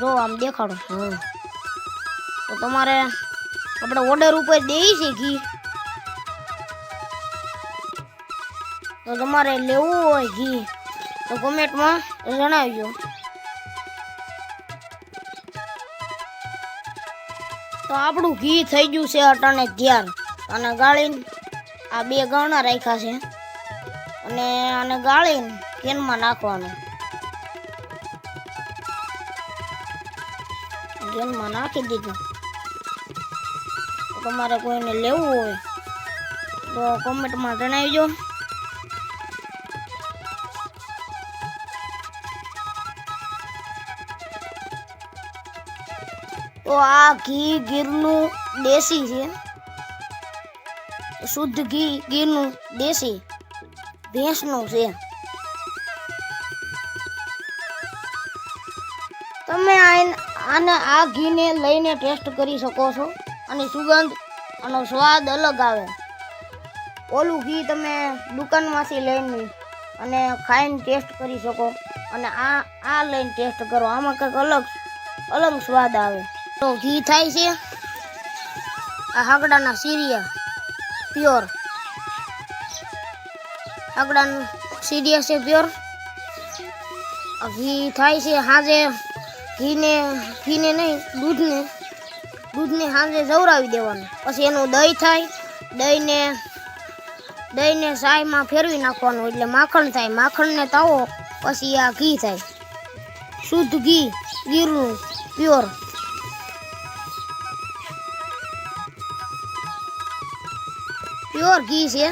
જો, આમ દેખાડો. હમ. તો તમારે આપણે ઓર્ડર ઉપર દઈએ છીએ ઘી. તો તમારે લેવું હોય ઘી, તો કોમેન્ટમાં જણાવજો. તો આપણું ઘી થઈ ગયું છે અટાણે તૈયાર અને ગાળીને આ બે ગણા રાખ્યા છે. અને આને ગાળીને કેનમાં નાખવાનું. કેનમાં નાખી દીધું. તો તમારે કોઈને લેવું હોય તો કોમેન્ટમાં જણાવજો. તો આ ઘી ગીરનું દેશી છે. શુદ્ધ ઘી ગીરનું દેશી ભેંસનું છે. તમે આઈન- આને આ ઘીને લઈને ટેસ્ટ કરી શકો છો. અને સુગંધ આનો સ્વાદ અલગ આવે. ઓલું ઘી તમે દુકાનમાંથી લઈને અને ખાઈને ટેસ્ટ કરી શકો. અને આ આ લઈને ટેસ્ટ કરો. આમાં કંઈક અલગ અલગ સ્વાદ આવે. તો ઘી થાય છે. આ હાકડાના સીરિયા, પ્યોર. હાકડાનું સીરિયા છે પ્યોર. ઘી થાય છે સાંજે ઘીને ઘીને નહીં, દૂધને દૂધને સાંજે જવરાવી દેવાનું. પછી એનું દહીં થાય, દહીંને દહીંને સાયમાં ફેરવી નાખવાનું, એટલે માખણ થાય. માખણને તાવો, પછી આ ઘી થાય. શુદ્ધ ઘી ગીરનું પ્યોર. પ્યોર ઘી છે.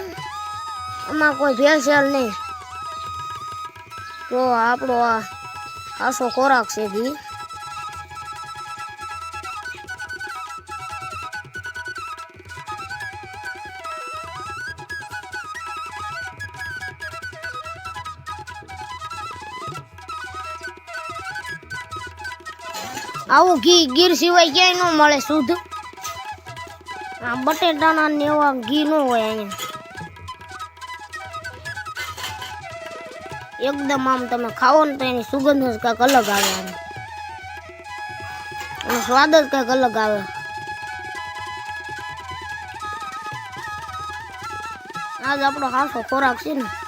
આમાં કોઈ ભેળસેળ નહીં. તો આપણો આ આસો ખોરાક છે ઘી. આવું ઘી, ગીર સિવાય ક્યાંય ન મળે શુદ્ધ. આ બટેટાના ને એવા ઘી ન હોય અહીંયા. એકદમ આમ તમે ખાવો ને તો એની સુગંધ જ કંઈક અલગ આવે આમ. એનો સ્વાદ જ કંઈક અલગ આવે. આજ આપણો હાસો ખોરાક છે ને.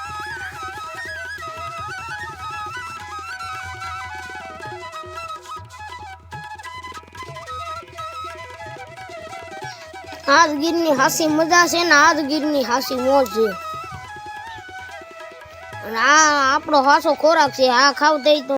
આજ ગીરની હાસી મજા છે ને આજ ગીરની હાસી મોજ છે. આ આપણો હાસો ખોરાક છે, આ ખાવ તઈ તો